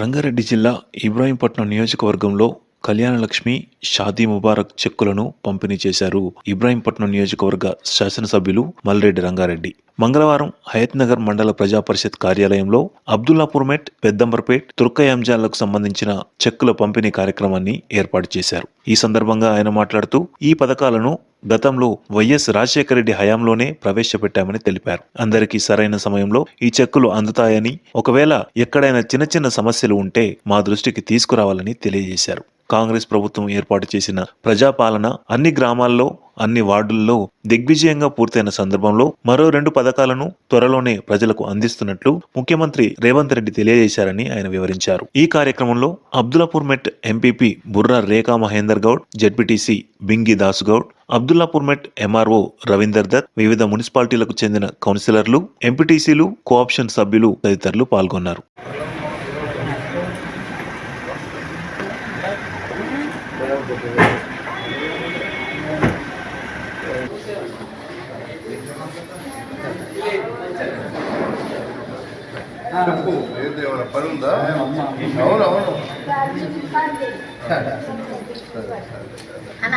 రంగారెడ్డి జిల్లా ఇబ్రాహీంపట్నం నియోజకవర్గంలో కళ్యాణలక్ష్మి షాదీ ముబారక్ చెక్కులను పంపిణీ చేశారు. ఇబ్రాహీంపట్నం నియోజకవర్గ శాసనసభ్యులు మల్రెడ్డి రంగారెడ్డి. మంగళవారం హయత్ నగర్ మండల ప్రజా పరిషత్ కార్యాలయంలో అబ్దుల్లాపూర్మెట్ పెద్దంబర్పేట్ తుర్కయాంజాలకు సంబంధించిన చెక్కుల పంపిణీ కార్యక్రమాన్ని ఏర్పాటు చేశారు. ఈ సందర్భంగా ఆయన మాట్లాడుతూ ఈ పథకాలను గతంలో వైఎస్ రాజశేఖర రెడ్డి హయాంలోనే ప్రవేశపెట్టామని తెలిపారు. అందరికీ సరైన సమయంలో ఈ చెక్కులు అందుతాయని ఒకవేళ ఎక్కడైనా చిన్న చిన్న సమస్యలు ఉంటే మా దృష్టికి తీసుకురావాలని తెలియజేశారు. కాంగ్రెస్ ప్రభుత్వం ఏర్పాటు చేసిన ప్రజాపాలన అన్ని గ్రామాల్లో అన్ని వార్డుల్లో దిగ్విజయంగా పూర్తయిన సందర్భంలో మరో రెండు పథకాలను త్వరలోనే ప్రజలకు అందిస్తున్నట్లు ముఖ్యమంత్రి రేవంత్ రెడ్డి తెలియజేశారని ఆయన వివరించారు. ఈ కార్యక్రమంలో Abdullapurmet MPP Burra Rekha Mahender Goud ZPTC Bingi Das Goud Abdullapurmet MRO Ravinder Dutt వివిధ మున్సిపాలిటీలకు చెందిన కౌన్సిలర్లు ఎంపీటీసీలు కోఆప్షన్ సభ్యులు తదితరులు పాల్గొన్నారు. చెప్పు. ఏంటి ఏమైనా పని ఉందా? అవును అవును. అన్న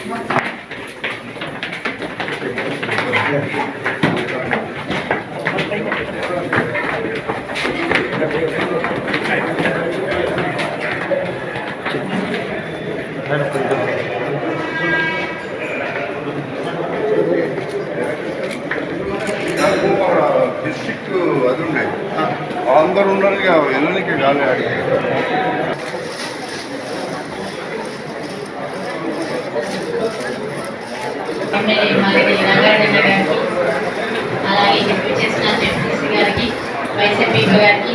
లక్ష్మణ్ డిస్ట్రిక్ట్ అది ఉండే అందరు ఉన్నారు ఇక గాలి ఆడికి అలాగే డిప్యూటీ చేసిన జెడ్పీసీ గారికి వైసీపీ గారికి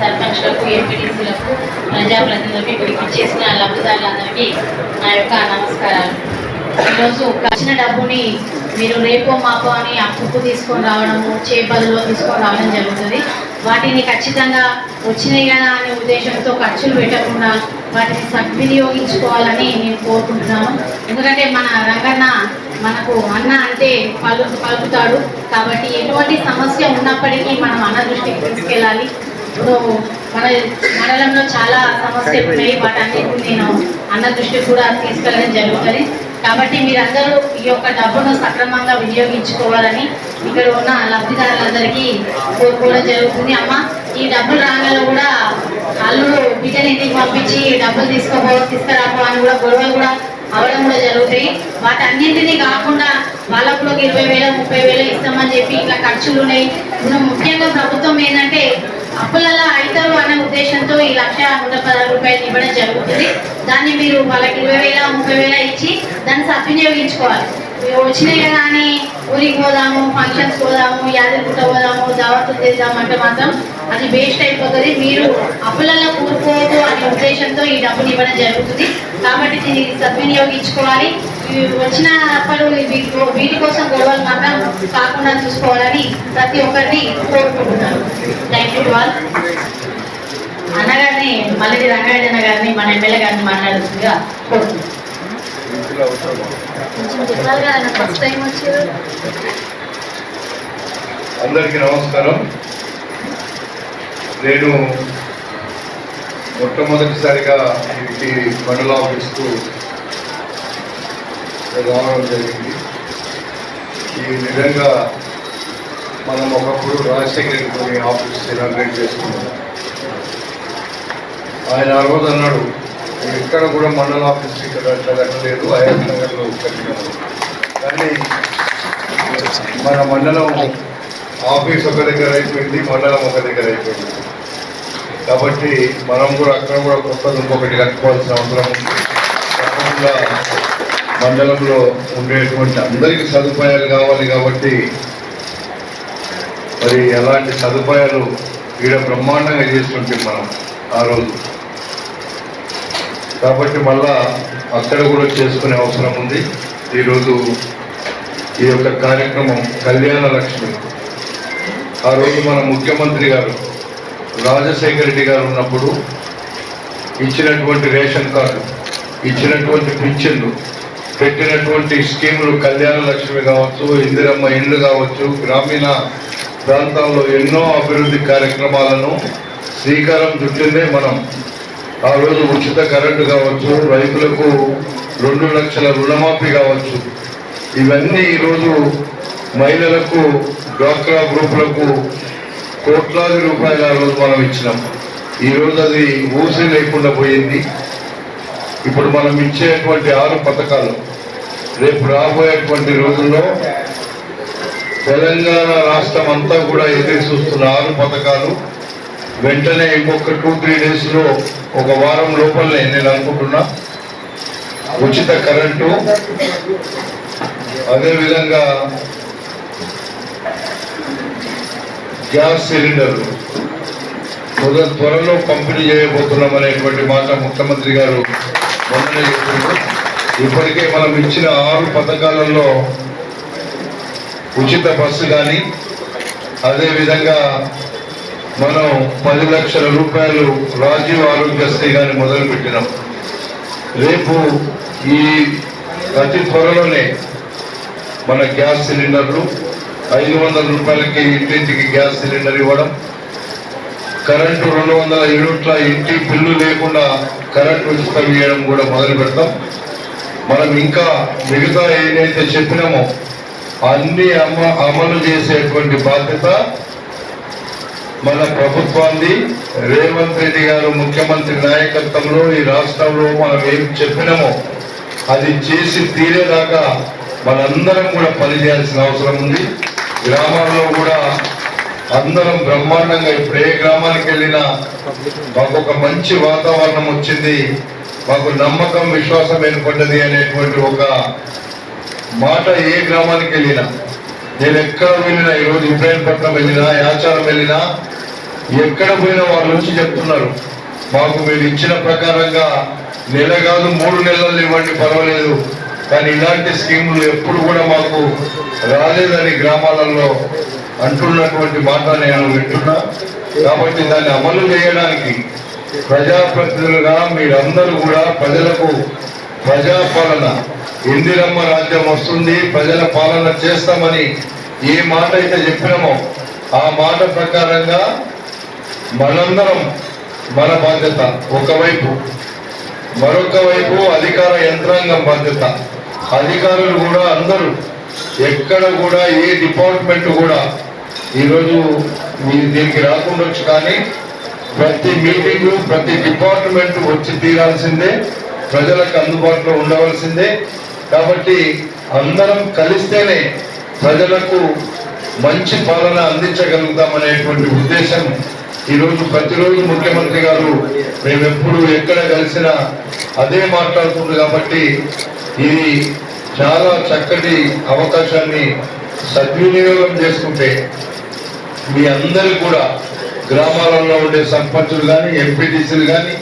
సర్పంచ్లకు ఎంపీటీసీలకు ప్రజాప్రతినిధులకు ఇక్కడికి చేసిన లబ్ధిదారులందరికీ నా యొక్క నమస్కారాలు. ఈరోజు వచ్చిన డబ్బుని మీరు రేపో మాపో అని అప్పుకు తీసుకొని రావడము చేపలలో తీసుకొని రావడం జరుగుతుంది. వాటిని ఖచ్చితంగా వచ్చినాయి కదా అనే ఉద్దేశంతో ఖర్చులు పెట్టకుండా వాటిని సద్వినియోగించుకోవాలని మేము కోరుకుంటున్నాము. ఎందుకంటే మన రంగన్న మనకు అన్న అంటే పలు పలుకుతాడు. కాబట్టి ఎటువంటి సమస్య ఉన్నప్పటికీ మనం అన్న దృష్టికి తీసుకెళ్ళాలి. ఇప్పుడు మన మండలంలో చాలా సమస్యలు ఉన్నాయి. వాటన్నిటిని నేను అన్న దృష్టి కూడా తీసుకెళ్ళడం జరుగుతుంది. కాబట్టి మీరందరూ ఈ యొక్క డబ్బును సక్రమంగా వినియోగించుకోవాలని ఇక్కడ ఉన్న లబ్ధిదారులందరికీ కోరుకోవడం జరుగుతుంది. అమ్మ ఈ డబ్బులు రాగాలో కూడా అల్లుడు బిడ్డని ఇంటికి పంపించి డబ్బులు తీసుకోపో తీసుకురాపో అని కూడా గొడవలు కూడా అవడం కూడా జరుగుతాయి. వాటన్నింటినీ కాకుండా వాళ్ళకు కూడా ఇరవై వేల ముప్పై వేలు ఇస్తామని చెప్పి ఇట్లా ఖర్చులు ఉన్నాయి. ఇప్పుడు ముఖ్యంగా ప్రభుత్వం ఏంటంటే అప్పులలో అవుతారు అనే ఉద్దేశంతో ఈ లక్ష నూట పదహారు రూపాయలు ఇవ్వడం జరుగుతుంది. దాన్ని మీరు వాళ్ళకి ఇరవై వేల ముప్పై వేల ఇచ్చి దాన్ని సద్వినియోగించుకోవాలి. మీరు వచ్చినాయి కదా అని ఊరికి పోదాము ఫంక్షన్స్ పోదాము యాదగిరిగుట్ట పోదాము దావతులు చేద్దాము అంటే మాత్రం అది వేస్ట్ అయిపోతుంది. మీరు అప్పులలో కూరుకోవద్దు అనే ఉద్దేశంతో ఈ డబ్బుని ఇవ్వడం జరుగుతుంది. కాబట్టి దీన్ని సద్వినియోగించుకోవాలి. వచ్చినప్పుడు వీటి వీటి కోసం గొడవలు మాత్రం కాకుండా చూసుకోవాలని ప్రతి ఒక్కరిని కోరుకుంటున్నాను. థ్యాంక్ యూ ఆల్ అన్నగారిని మళ్ళీ రంగారెడ్డి అన్న గారిని మన ఎమ్మెల్యే గారిని మాట్లాడుతుందిగా కోరుతున్నాను ఫస్ట్ టైం వచ్చారు. అందరికీ నమస్కారం. నేను మొట్టమొదటిసారిగా ఇంటి మండల ఆఫీస్కు రావడం జరిగింది. ఈ విధంగా మనం ఒకప్పుడు రాజశేఖర కొన్ని ఆఫీస్ ఇనాగ్రేట్ చేసుకున్నాం. ఆయన ఆ రోజు అన్నాడు ఎక్కడ కూడా మండల ఆఫీస్ ఇక్కడ అట్లా కట్టలేదు అయ్యర్ నగర్లో కట్టినాము కానీ మన మండలం ఆఫీస్ ఒక దగ్గర అయిపోయింది మండలం ఒక దగ్గర అయిపోయింది. కాబట్టి మనం కూడా అక్కడ కూడా కొత్తది ఇంకొకటి కట్టుకోవాల్సిన అవసరం ఉంది. మండలంలో ఉండేటువంటి అందరికీ సదుపాయాలు కావాలి కాబట్టి మరి ఎలాంటి సదుపాయాలు ఈడ బ్రహ్మాండంగా చేస్తుంటాం మనం ఆ రోజు. కాబట్టి మళ్ళా అక్కడ కూడా చేసుకునే అవసరం ఉంది. ఈరోజు ఈ యొక్క కార్యక్రమం కళ్యాణ లక్ష్మి. ఆ రోజు మన ముఖ్యమంత్రి గారు రాజశేఖర రెడ్డి గారు ఉన్నప్పుడు ఇచ్చినటువంటి రేషన్ కార్డు ఇచ్చినటువంటి పింఛన్లు పెట్టినటువంటి స్కీములు కళ్యాణ లక్ష్మి కావచ్చు ఇందిరమ్మ ఇండ్లు కావచ్చు గ్రామీణ ప్రాంతాల్లో ఎన్నో అభివృద్ధి కార్యక్రమాలను శ్రీకారం చుట్టిందే మనం. ఆ రోజు ఉచిత కరెంటు కావచ్చు రైతులకు రెండు లక్షల రుణమాఫీ కావచ్చు. ఇవన్నీ ఈరోజు మహిళలకు డ్వాక్రా గ్రూపులకు కోట్లాది రూపాయలు ఆ రోజు మనం ఇచ్చినాం. ఈరోజు అది ఊసే లేకుండా పోయింది. ఇప్పుడు మనం ఇచ్చేటువంటి ఆరు పథకాలు. రేపు రాబోయేటువంటి రోజుల్లో తెలంగాణ రాష్ట్రం అంతా కూడా ఎదురు చూస్తున్న ఆరు పథకాలు. వెంటనే ఇంకొక టూ త్రీ డేస్లో ఒక వారం లోపలనే నేను అనుకుంటున్నా. ఉచిత కరెంటు. అదేవిధంగా గ్యాస్ సిలిండర్లు త్వర త్వరలో పంపిణీ చేయబోతున్నాం అనేటువంటి మాట ముఖ్యమంత్రి గారు ఇప్పటికే మనం ఇచ్చిన ఆరు పథకాలలో ఉచిత బస్సు కానీ అదేవిధంగా మనం పది లక్షల రూపాయలు రాజీవ్ ఆరోగ్యశ్రీ కానీ మొదలుపెట్టినాం. రేపు ఈ అతి త్వరలోనే మన గ్యాస్ సిలిండర్లు ఐదు వందల రూపాయలకి ఇంటింటికి గ్యాస్ సిలిండర్ ఇవ్వడం కరెంటు రెండు వందల యూనిట్ల ఇంటి బిల్లు లేకుండా కరెంటు ఉచితం ఇవ్వడం కూడా మొదలు పెడతాం. మనం ఇంకా మిగతా ఏదైతే చెప్పినామో అన్ని అమ అమలు చేసేటువంటి బాధ్యత మన ప్రభుత్వాన్ని. రేవంత్ రెడ్డి గారు ముఖ్యమంత్రి నాయకత్వంలో ఈ రాష్ట్రంలో మనం ఏం చెప్పినామో అది చేసి తీరేదాకా మనందరం కూడా పనిచేయాల్సిన అవసరం ఉంది. గ్రామాల్లో కూడా అందరం బ్రహ్మాండంగా ఇప్పుడు ఏ గ్రామానికి వెళ్ళినా మాకు ఒక మంచి వాతావరణం వచ్చింది. మాకు నమ్మకం విశ్వాసం ఏర్పడ్డది అనేటువంటి ఒక మాట ఏ గ్రామానికి వెళ్ళినా నేను ఎక్కడ వెళ్ళినా ఈరోజు ఇబ్రాహీంపట్నం వెళ్ళినా యాచారం వెళ్ళినా ఎక్కడ పోయినా వాళ్ళ నుంచి చెప్తున్నారు. మాకు మీరు ఇచ్చిన ప్రకారంగా నెల కాదు మూడు నెలలు ఇవ్వండి పర్వాలేదు. కానీ ఇలాంటి స్కీములు ఎప్పుడు కూడా మాకు రాలేదని గ్రామాలలో అంటున్నటువంటి మాట నేను వింటున్నా. కాబట్టి దాన్ని అమలు చేయడానికి ప్రజాప్రతినిధులుగా మీరందరూ కూడా ప్రజలకు ప్రజాపాలన ఇందిరమ్మ రాజ్యం వస్తుంది ప్రజల పాలన చేస్తామని ఏ మాట అయితే చెప్పినామో ఆ మాట ప్రకారంగా మనందరం మన బాధ్యత ఒకవైపు మరొక వైపు అధికార యంత్రాంగం బాధ్యత. అధికారులు కూడా అందరూ ఎక్కడ కూడా ఏ డిపార్ట్మెంట్ కూడా ఈరోజు మీరు దీనికి రాకుండొచ్చు కానీ ప్రతి మీటింగ్ ప్రతి డిపార్ట్మెంట్ వచ్చి తీరాల్సిందే. ప్రజలకు అందుబాటులో ఉండవలసిందే. కాబట్టి అందరం కలిస్తేనే ప్రజలకు మంచి పాలన అందించగలుగుతామనేటువంటి ఉద్దేశం ఈరోజు ప్రతిరోజు ముఖ్యమంత్రి గారు మేము ఎప్పుడు ఎక్కడ కలిసినా అదే మాట్లాడుతుంది కాబట్టి ఇది చాలా చక్కటి అవకాశాన్ని సద్వినియోగం చేసుకుంటే మీ అందరు కూడా గ్రామాలలో ఉండే సర్పంచులు కానీ ఎంపీటీసీలు కానీ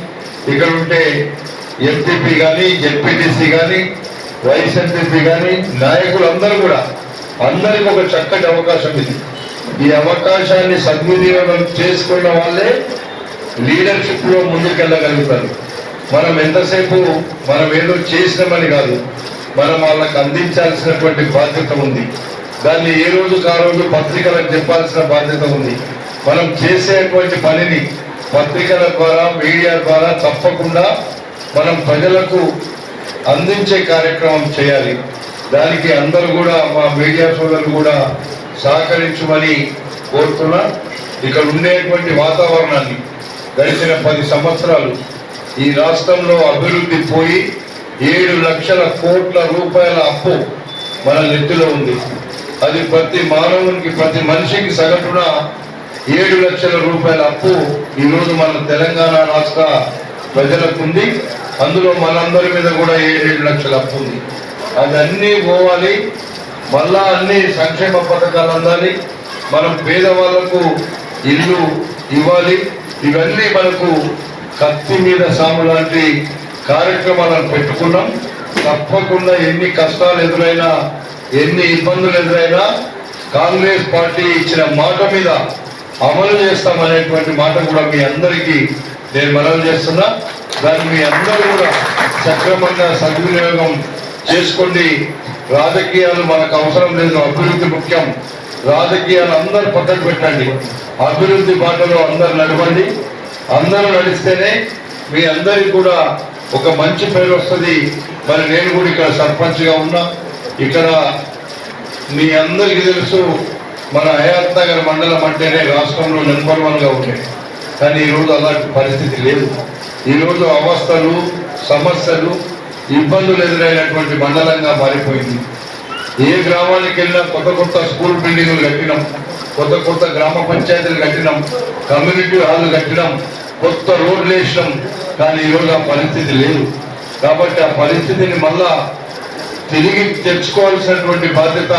ఇక్కడ ఉంటే ఎంపీపీ కానీ జెడ్పీటీసీ కానీ వైస్ ఎంపీపీ కానీ నాయకులు అందరూ కూడా అందరికి ఒక చక్కటి అవకాశం ఇది. ఈ అవకాశాన్ని సద్వినియోగం చేసుకున్న వాళ్ళే లీడర్షిప్లో ముందుకెళ్ళగలుగుతారు. మనం ఎంతసేపు మనం ఏదో చేసినామని కాదు మనం వాళ్ళకు అందించాల్సినటువంటి బాధ్యత ఉంది. దాన్ని ఏ రోజు ఆ రోజు పత్రికలకు చెప్పాల్సిన బాధ్యత ఉంది. మనం చేసేటువంటి పనిని పత్రికల ద్వారా మీడియా ద్వారా తప్పకుండా మనం ప్రజలకు అందించే కార్యక్రమం చేయాలి. దానికి అందరూ కూడా మా మీడియా సోదరులు కూడా సహకరించమని కోరుతున్నా. ఇక్కడ ఉండేటువంటి వాతావరణాన్ని గడిచిన పది సంవత్సరాలు ఈ రాష్ట్రంలో అభివృద్ధి పోయి ఏడు లక్షల కోట్ల రూపాయల అప్పు మన నెత్తిలో ఉంది. అది ప్రతి మానవునికి ప్రతి మనిషికి సగటున ఏడు లక్షల రూపాయల అప్పు ఈరోజు మన తెలంగాణ రాష్ట్ర ప్రజలకు ఉంది అందులో మనందరి మీద కూడా ఏడేడు లక్షల అప్పు ఉంది. అది అన్నీ పోవాలి. మళ్ళా అన్ని సంక్షేమ పథకాలు అందాలి. మనం పేదవాళ్ళకు ఇల్లు ఇవ్వాలి. ఇవన్నీ మనకు కత్తి మీద సాము లాంటి కార్యక్రమాలను పెట్టుకున్నాం. తప్పకుండా ఎన్ని కష్టాలు ఎదురైనా ఎన్ని ఇబ్బందులు ఎదురైనా కాంగ్రెస్ పార్టీ ఇచ్చిన మాట మీద అమలు చేస్తామనేటువంటి మాట కూడా మీ అందరికీ నేను మనవి చేస్తున్నా. దాన్ని మీ అందరూ కూడా సక్రమంగా సద్వినియోగం చేసుకోండి. రాజకీయాలు మనకు అవసరం లేదు. అభివృద్ధి ముఖ్యం. రాజకీయాలు అందరు పక్కన పెట్టండి. అభివృద్ధి బాటలో అందరు నడవండి. అందరూ నడిస్తేనే మీ అందరికి కూడా ఒక మంచి పేరు వస్తుంది. మరి నేను కూడా ఇక్కడ సర్పంచ్గా ఉన్నా. ఇక్కడ మీ అందరికీ తెలుసు మన హయాత్ నగర్ మండలం అంటేనే రాష్ట్రంలో నెంబర్ వన్గా ఉండే. కానీ ఈరోజు అలాంటి పరిస్థితి లేదు. ఈరోజు అవస్థలు సమస్యలు ఇబ్బందులు ఎదురైనటువంటి మండలంగా మారిపోయింది. ఏ గ్రామానికి వెళ్ళినా కొత్త కొత్త స్కూల్ బిల్డింగ్లు కట్టినాం కొత్త కొత్త గ్రామ పంచాయతీలు కట్టినాం కమ్యూనిటీ హాల్ కట్టినాం కొత్త రోడ్లు వేసినాం. కానీ ఈరోజు ఆ పరిస్థితి లేదు. కాబట్టి ఆ పరిస్థితిని మళ్ళా తిరిగి తెచ్చుకోవాల్సినటువంటి బాధ్యత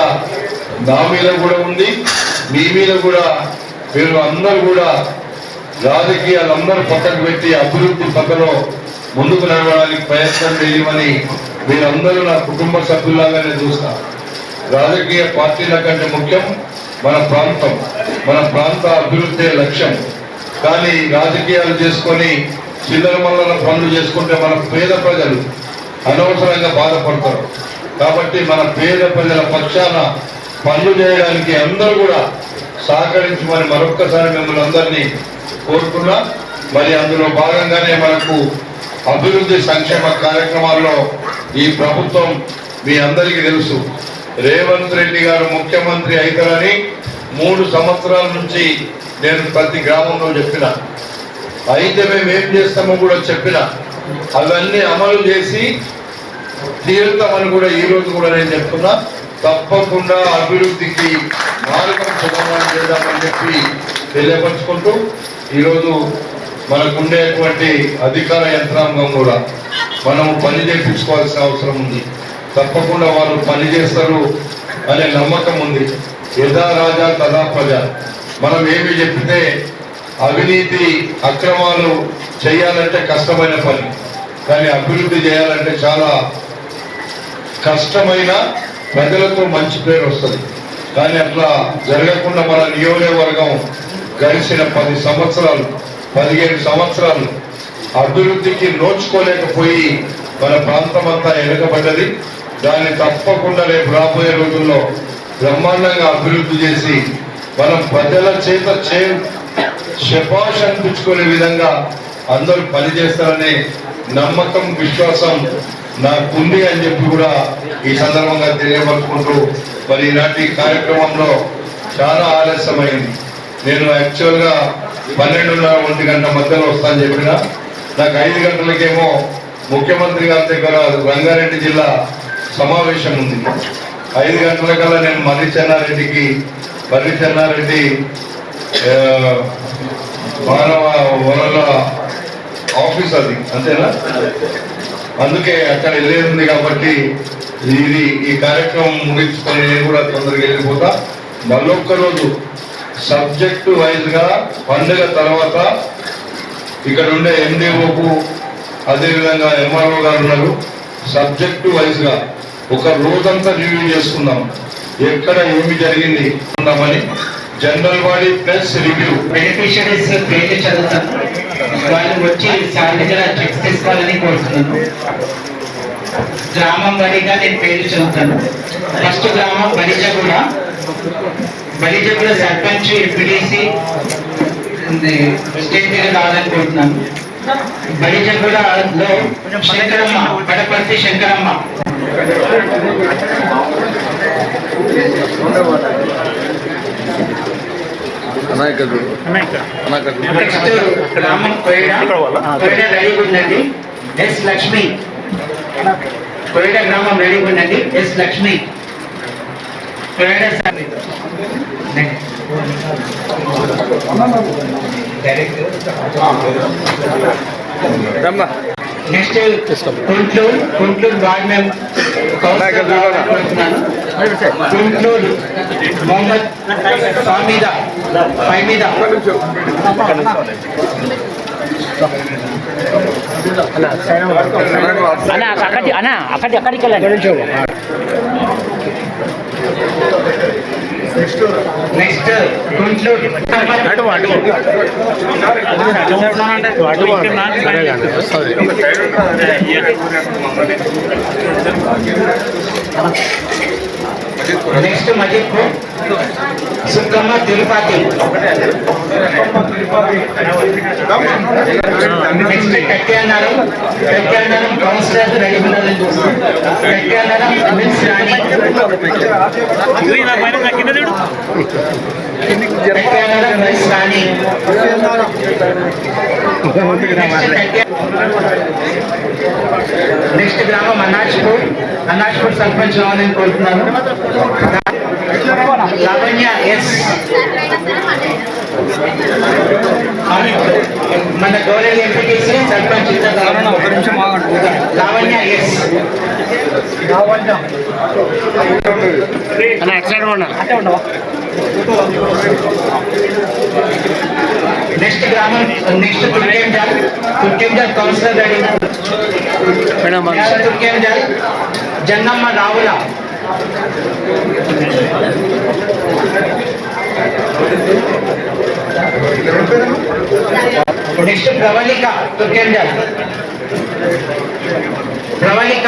నా మీద కూడా ఉంది. మీ మీద కూడా మీరు అందరూ కూడా రాజకీయాలు అందరూ పక్కకు పెట్టి అభివృద్ధి పక్కలో ముందుకు నడవడానికి ప్రయత్నం చేయమని మీరందరూ నా కుటుంబ సభ్యులాగానే చూస్తా. రాజకీయ పార్టీల కంటే ముఖ్యం మన ప్రాంతం. మన ప్రాంత అభివృద్ధి లక్ష్యం. కానీ రాజకీయాలు చేసుకొని చిల్లర మల్లల పనులు చేసుకుంటే మన పేద ప్రజలు అనవసరంగా బాధపడతారు. కాబట్టి మన పేద ప్రజల పక్షాన పనులు చేయడానికి అందరూ కూడా సహకరించమని మరొక్కసారి మిమ్మల్ని అందరినీ కోరుకున్నా. మరి అందులో భాగంగానే మనకు అభివృద్ధి సంక్షేమ కార్యక్రమాల్లో ఈ ప్రభుత్వం మీ అందరికీ తెలుసు. రేవంత్ రెడ్డి గారు ముఖ్యమంత్రి అవుతారని మూడు సంవత్సరాల నుంచి నేను ప్రతి గ్రామంలో చెప్పిన. అయితే మేము ఏం చేస్తామో కూడా చెప్పిన. అవన్నీ అమలు చేసి తీరుతామని కూడా ఈ రోజు కూడా నేను చెప్తున్నా. తప్పకుండా అభివృద్ధికి మార్గం సుగమం చేద్దామని చెప్పి తెలియపరుచుకుంటూ ఈరోజు మనకు ఉండేటువంటి అధికార యంత్రాంగం కూడా మనం పని చేయించుకోవాల్సిన అవసరం ఉంది. తప్పకుండా వాళ్ళు పని చేస్తారు అనే నమ్మకం ఉంది. యథా రాజా తదా ప్రజ. మనం ఏమి చెప్తే అవినీతి అక్రమాలు చేయాలంటే కష్టమైన పని. కానీ అభివృద్ధి చేయాలంటే చాలా కష్టమైన ప్రజలకు మంచి పేరు వస్తుంది. కానీ అట్లా జరగకుండా మన నియోజకవర్గం గడిచిన పది సంవత్సరాలు పదిహేను సంవత్సరాలు అభివృద్ధికి నోచుకోలేకపోయి మన ప్రాంతం అంతా వెనుకబడ్డది దాన్ని తప్పకుండా రేపు రాబోయే రోజుల్లో బ్రహ్మాండంగా అభివృద్ధి చేసి మనం ప్రజల చేత చే శపాష్ అనిపించుకునే విధంగా అందరూ పనిచేస్తారనే నమ్మకం విశ్వాసం నాకుంది అని చెప్పి కూడా ఈ సందర్భంగా తెలియపరుచుకుంటూ మరి ఈనాటి కార్యక్రమంలో చాలా ఆలస్యమైంది. నేను యాక్చువల్గా పన్నెండున్నర ఒంటి గంట మధ్యలో వస్తాను చెప్పిన నాకు ఐదు గంటలకేమో ముఖ్యమంత్రి గారి దగ్గర రంగారెడ్డి జిల్లా సమావేశం ఉంది. ఐదు గంటల కల్లా నేను మర్రి చెన్నారెడ్డికి మర్రి చెన్నారెడ్డి మానవ వనరుల ఆఫీస్ అది అంతేనా? అందుకే అక్కడ వెళ్ళేది ఉంది కాబట్టి ఇది ఈ కార్యక్రమం ముగించుకొని నేను కూడా తొందరగా వెళ్ళిపోతా. మళ్ళొక్క రోజు సబ్జెక్టు వైజ్గా పండుగ తర్వాత ఇక్కడ ఉండే ఎండిఓకు అదేవిధంగా ఎంఆర్ఓ గారు ఉన్నారు. సబ్జెక్టు వైజ్గా ఒక రోజంతా రివ్యూ చేసుకుందాం ఎక్కడ ఏమి జరిగింది ఉన్నామని general body plus review. Beneficiaries చదువుతాను వాళ్ళు వచ్చి సార్ దగ్గర చెక్స్ తీసుకోవాలని కోరుతున్నాను. గ్రామం వారీగా నేను పేరు చెబుతాను. ఫస్ట్ గ్రామం బలిజగూడ బలిజగూడ సర్పంచ్ ఎంపీడీసీ స్టేట్ మీద కావాలని కోరుతున్నాను. బలిజగూడలో శంకరమ్మ పడపర్తి శంకరమ్మ. ఉందండి. ఎస్ లక్ష్మి. కోయడ గ్రామం రెడీగా ఉందండి. S Lakshmi. Koyada next Kuntloor Kuntloor ward member Kuntloor Mohammed స్వామిద. పై మీద అన్నా అక్కడి అన్నా అక్కడి అక్కడికి వెళ్ళండి. Next Guntur next Majidpur Sukkamma Tirupati Katyanaram Katyanaram councillor ready ఉండాలని చూస్తున్నాం Katyanaram miss Rani Katyanaram miss Rani next గ్రామం అన్నాజ్పూర్. అన్నాజ్పూర్ సర్పంచ్ రావాలని కోరుతున్నాను. లావణ్య ఎస్ మన గౌరవ ఎంపీటీసీ సర్పంచ్ ఒక నిమిషం లావణ్య ఎస్ అన్న ఎక్సైడ్ ఉన్నా నెక్స్ట్ గ్రామం next Turkenjal Turkenjal councillor ready. Turkenjal Jannamma Ravula. Next Pravalika Turkenjal Pravalika.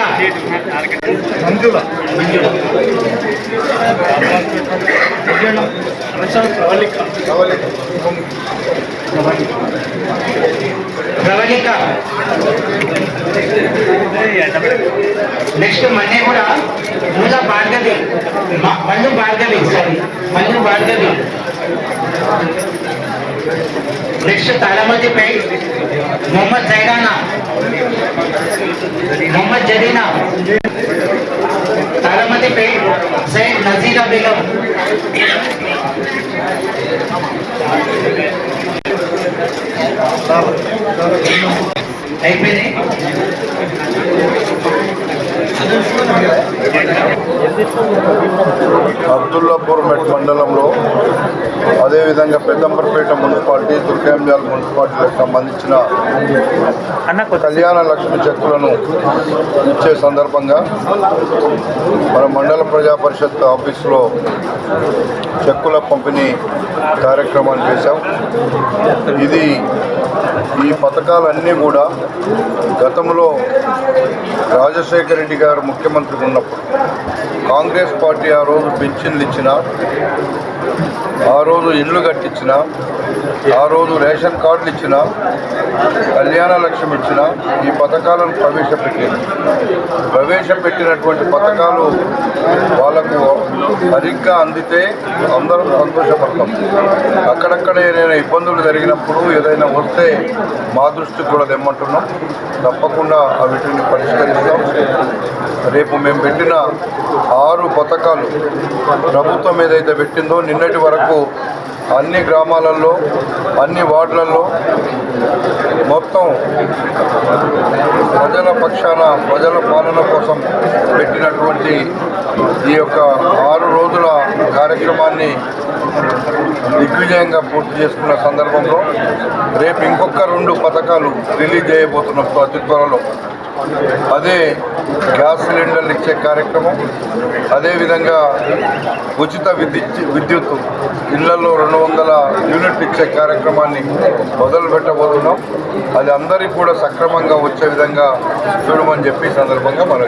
Pravalika. Next మన్నే కూడా మూల భార్గవి మ- మల్లు భార్గవి సారీ మల్లు భార్గవి నెక్స్ట్ తాళమతి పేట్ మొహమ్మద్ జైరానా మొహమ్మద్ జరీనా తాళమతి పేట్ సైద్ నజీరా బేగం అబ్దుల్లాపూర్ మెట్ మండలంలో అదేవిధంగా పెద్దంబరపేట మున్సిపాలిటీ దుర్గాంజాల్ మున్సిపాలిటీలకు సంబంధించిన కళ్యాణ లక్ష్మి చెక్కులను ఇచ్చే సందర్భంగా మన మండల ప్రజా పరిషత్ ఆఫీసులో చెక్కుల పంపిణీ కార్యక్రమాన్ని చేశాం. ఇది ఈ పథకాలన్నీ కూడా గతంలో రాజశేఖర రెడ్డి గారు ముఖ్యమంత్రి ఉన్నప్పుడు కాంగ్రెస్ పార్టీ ఆ రోజు పెన్షన్లు ఇచ్చిన ఆ రోజు ఇల్లు కట్టించిన ఆ రోజు రేషన్ కార్డులు ఇచ్చిన కళ్యాణ లక్ష్యం ఇచ్చిన ఈ పథకాలను ప్రవేశపెట్టింది. ప్రవేశపెట్టినటువంటి పథకాలు వాళ్ళకు సరిగ్గా అందితే అందరం సంతోషపడతాం. అక్కడక్కడ ఏదైనా ఇబ్బందులు జరిగినప్పుడు ఏదైనా వస్తే మా దృష్టికి కూడా తెమ్మంటున్నాం. తప్పకుండా వీటిని పరిష్కరిస్తాం. రేపు మేము పెట్టిన ఆరు పథకాలు ప్రభుత్వం ఏదైతే పెట్టిందో నిన్న నిన్నటి వరకు అన్ని గ్రామాలలో అన్ని వార్డులలో మొత్తం ప్రజల పక్షాన ప్రజల పాలన కోసం పెట్టినటువంటి ఈ యొక్క ఆరు రోజుల కార్యక్రమాన్ని దిగ్విజయంగా పూర్తి చేసుకున్న సందర్భంలో రేపు ఇంకొక రెండు పథకాలు రిలీజ్ చేయబోతున్నాం అతి త్వరలో అదే గ్యాస్ సిలిండర్లు ఇచ్చే కార్యక్రమం. అదేవిధంగా ఉచిత విద్యుత్ విద్యుత్ ఇళ్ళలో రెండు వందల యూనిట్లు ఇచ్చే కార్యక్రమాన్ని మొదలు పెట్టబోతున్నాం అది అందరికీ కూడా సక్రమంగా వచ్చే విధంగా చూడమని చెప్పి సందర్భంగా మనం